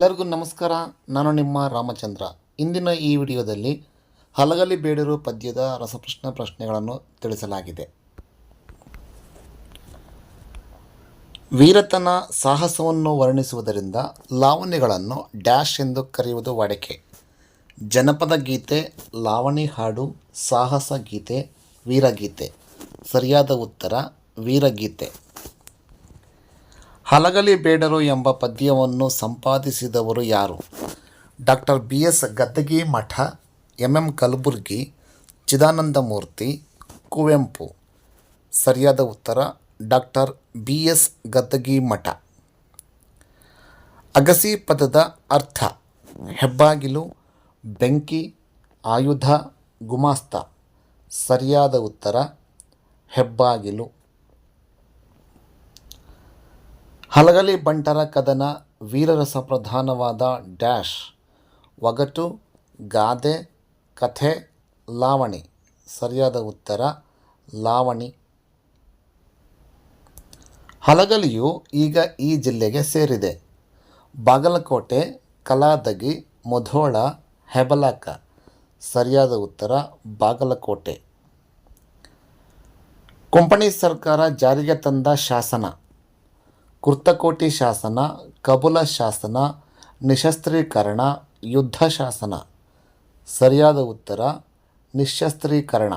ಎಲ್ಲರಿಗೂ ನಮಸ್ಕಾರ. ನಾನು ನಿಮ್ಮ ರಾಮಚಂದ್ರ. ಇಂದಿನ ಈ ವಿಡಿಯೋದಲ್ಲಿ ಹಲಗಲಿ ಬೇಡರು ಪದ್ಯದ ರಸಪ್ರಶ್ನೆ ಪ್ರಶ್ನೆಗಳನ್ನು ತಿಳಿಸಲಾಗಿದೆ. ವೀರತನ ಸಾಹಸವನ್ನು ವರ್ಣಿಸುವುದರಿಂದ ಲಾವಣಿಗಳನ್ನು ಡ್ಯಾಶ್ ಎಂದು ಕರೆಯುವುದು ವಾಡಿಕೆ. ಜನಪದ ಗೀತೆ, ಲಾವಣಿ ಹಾಡು, ಸಾಹಸ ಗೀತೆ, ವೀರಗೀತೆ. ಸರಿಯಾದ ಉತ್ತರ ವೀರಗೀತೆ. ಹಲಗಲಿ ಬೇಡರು ಎಂಬ ಪದ್ಯವನ್ನು ಸಂಪಾದಿಸಿದವರು ಯಾರು? Doctor B S Gaddagi Math M. M. Kalburgi, Chidanandamurthy, Kuvempu. ಸರಿಯಾದ ಉತ್ತರ ಡಾಕ್ಟರ್ ಬಿ ಎಸ್ ಗದ್ದಗಿ ಮಠ ಅಗಸಿ ಪದದ ಅರ್ಥ, ಹೆಬ್ಬಾಗಿಲು, ಬೆಂಕಿ, ಆಯುಧ, ಗುಮಾಸ್ತ. ಸರಿಯಾದ ಉತ್ತರ, ಹೆಬ್ಬಾಗಿಲು. ಹಲಗಲಿ ಬಂಟರ ಕದನ ವೀರರಸ ಪ್ರಧಾನವಾದ ಡ್ಯಾಶ್. ಒಗಟು, ಗಾದೆ, ಕಥೆ, ಲಾವಣಿ. ಸರಿಯಾದ ಉತ್ತರ, ಲಾವಣಿ. ಹಲಗಲಿಯು ಈಗ ಈ ಜಿಲ್ಲೆಗೆ ಸೇರಿದೆ. ಬಾಗಲಕೋಟೆ, ಕಲಾದಗಿ, ಮುಧೋಳ, ಹೆಬಲಾಕ. ಸರಿಯಾದ ಉತ್ತರ, ಬಾಗಲಕೋಟೆ. ಕೊಂಪಣಿ ಸರ್ಕಾರ ಜಾರಿಗೆ ತಂದ ಶಾಸನ. ಕುರ್ತಕೋಟಿ ಶಾಸನ ಕಬುಲ ಶಾಸನ ನಿಶಸ್ತ್ರೀಕರಣ ಯುದ್ಧ ಶಾಸನ ಸರಿಯಾದ ಉತ್ತರ, ನಿಶಸ್ತ್ರೀಕರಣ.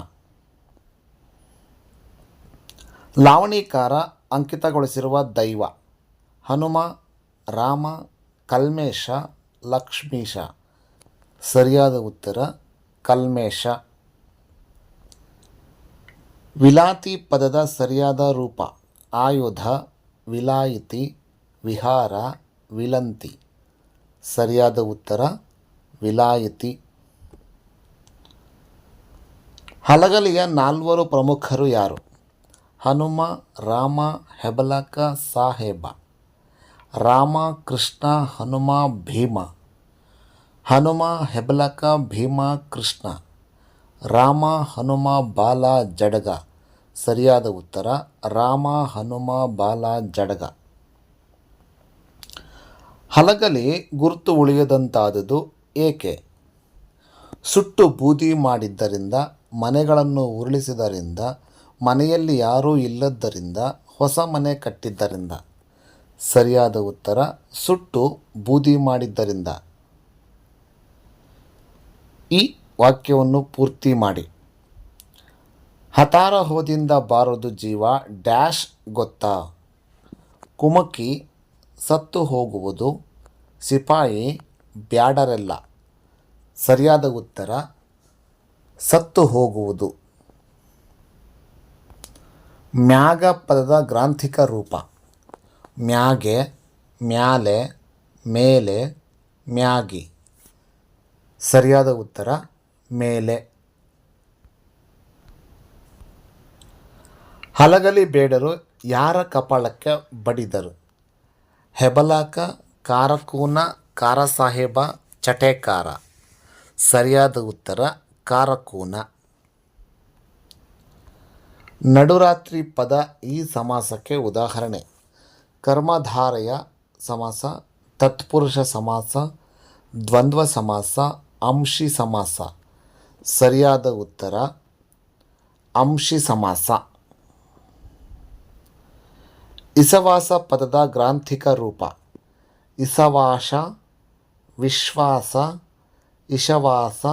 ಲಾವಣಿಕಾರ ಅಂಕಿತಗೊಳಿಸಿರುವ ದೈವ. ಹನುಮ, ರಾಮ, ಕಲ್ಮೇಶ, ಲಕ್ಷ್ಮೀಶ. ಸರಿಯಾದ ಉತ್ತರ, ಕಲ್ಮೇಶ. ವಿಲಾತಿ ಪದದ ಸರಿಯಾದ ರೂಪ, ಆಯುಧ. ವಿಲಾಯಿತಿ, ವಿಹಾರ, ವಿಲಂತಿ. ಸರಿಯಾದ ಉತ್ತರ, ವಿಲಾಯಿತಿ. ಹಲಗಲಿಯ ನಾಲ್ವರು ಪ್ರಮುಖರು ಯಾರು? ಹನುಮ, ರಾಮ, ಹೆಬಲಕ, ಸಾಹೇಬ. ರಾಮ, ಕೃಷ್ಣ, ಹನುಮ, ಭೀಮ. ಹನುಮ, ಹೆಬಲಕ, ಭೀಮ, ಕೃಷ್ಣ. ರಾಮ, ಹನುಮ, ಬಾಲ, ಜಡಗ. ಸರಿಯಾದ ಉತ್ತರ, ರಾಮ, ಹನುಮ, ಬಾಲ, ಜಡಗ. ಹಲಗಲಿ ಗುರುತು ಉಳಿಯದಂತಾದುದು ಏಕೆ? ಸುಟ್ಟು ಬೂದಿ ಮಾಡಿದ್ದರಿಂದ, ಮನೆಗಳನ್ನು ಉರುಳಿಸಿದರಿಂದ ಮನೆಯಲ್ಲಿ ಯಾರೂ ಇಲ್ಲದ್ದರಿಂದ, ಹೊಸ ಮನೆ ಕಟ್ಟಿದ್ದರಿಂದ. ಸರಿಯಾದ ಉತ್ತರ, ಸುಟ್ಟು ಬೂದಿ ಮಾಡಿದ್ದರಿಂದ. ಈ ವಾಕ್ಯವನ್ನು ಪೂರ್ತಿ ಮಾಡಿ. ಹತಾರ ಹೋದಿಂದ ಬಾರದು ಜೀವ, ಡ್ಯಾಶ್ ಗೊತ್ತಾ. ಕುಮಕಿ ಸತ್ತು ಹೋಗುವುದು, ಸಿಪಾಯಿ ಬ್ಯಾಡರೆಲ್ಲ. ಸರಿಯಾದ ಉತ್ತರ, ಸತ್ತು ಹೋಗುವುದು. ಮ್ಯಾಗ ಪದದ ಗ್ರಾಂಥಿಕ ರೂಪ. ಮ್ಯಾಗೆ, ಮ್ಯಾಲೆ, ಮೇಲೆ, ಮ್ಯಾಗಿ. ಸರಿಯಾದ ಉತ್ತರ, ಮೇಲೆ. ಹಲಗಲಿ ಬೇಡರು, ಯಾರ ಕಪಾಳಕ್ಕೆ ಬಡಿದರು? ಹೆಬಲಾಕ, ಕಾರಕೂನ, ಕಾರಸಾಹೇಬ, ಚಟೇಕಾರ. ಸರಿಯಾದ ಉತ್ತರ, ಕಾರಕೂನ. ನಡುರಾತ್ರಿ ಪದ ಈ ಸಮಾಸಕ್ಕೆ ಉದಾಹರಣೆ. ಕರ್ಮಧಾರೆಯ ಸಮಾಸ, ತತ್ಪುರುಷ ಸಮಾಸ, ದ್ವಂದ್ವ ಸಮಾಸ, ಅಂಶಿ ಸಮಾಸ. ಸರಿಯಾದ ಉತ್ತರ, ಅಂಶಿ ಸಮಾಸ. ಇಸವಾಸ ಪದದ ಗ್ರಾಂಥಿಕ ರೂಪ. ಇಸವಾಶ ವಿಶ್ವಾಸ, ಇಶವಾಸ,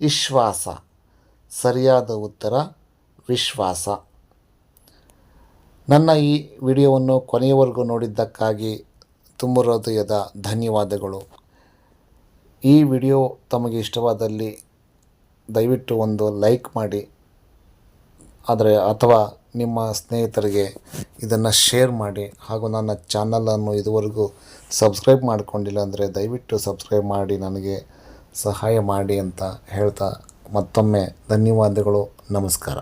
ಇಶ್ವಾಸ. ಸರಿಯಾದ ಉತ್ತರ, ವಿಶ್ವಾಸ. ನನ್ನ ಈ ವಿಡಿಯೋವನ್ನು ಕೊನೆಯವರೆಗೂ ನೋಡಿದ್ದಕ್ಕಾಗಿ ತುಂಬ ಹೃದಯದ ಧನ್ಯವಾದಗಳು. ಈ ವಿಡಿಯೋ ತಮಗೆ ಇಷ್ಟವಾದಲ್ಲಿ ದಯವಿಟ್ಟು ಒಂದು ಲೈಕ್ ಮಾಡಿ, ಆದರೆ ಅಥವಾ ನಿಮ್ಮ ಸ್ನೇಹಿತರಿಗೆ ಇದನ್ನು ಶೇರ್ ಮಾಡಿ ಹಾಗೂ ನನ್ನ ಚಾನಲನ್ನು ಇದುವರೆಗೂ ಸಬ್ಸ್ಕ್ರೈಬ್ ಮಾಡಿಕೊಂಡಿಲ್ಲ ಅಂದರೆ ದಯವಿಟ್ಟು ಸಬ್ಸ್ಕ್ರೈಬ್ ಮಾಡಿ, ನನಗೆ ಸಹಾಯ ಮಾಡಿ ಅಂತ ಹೇಳ್ತಾ ಮತ್ತೊಮ್ಮೆ ಧನ್ಯವಾದಗಳು, ನಮಸ್ಕಾರ.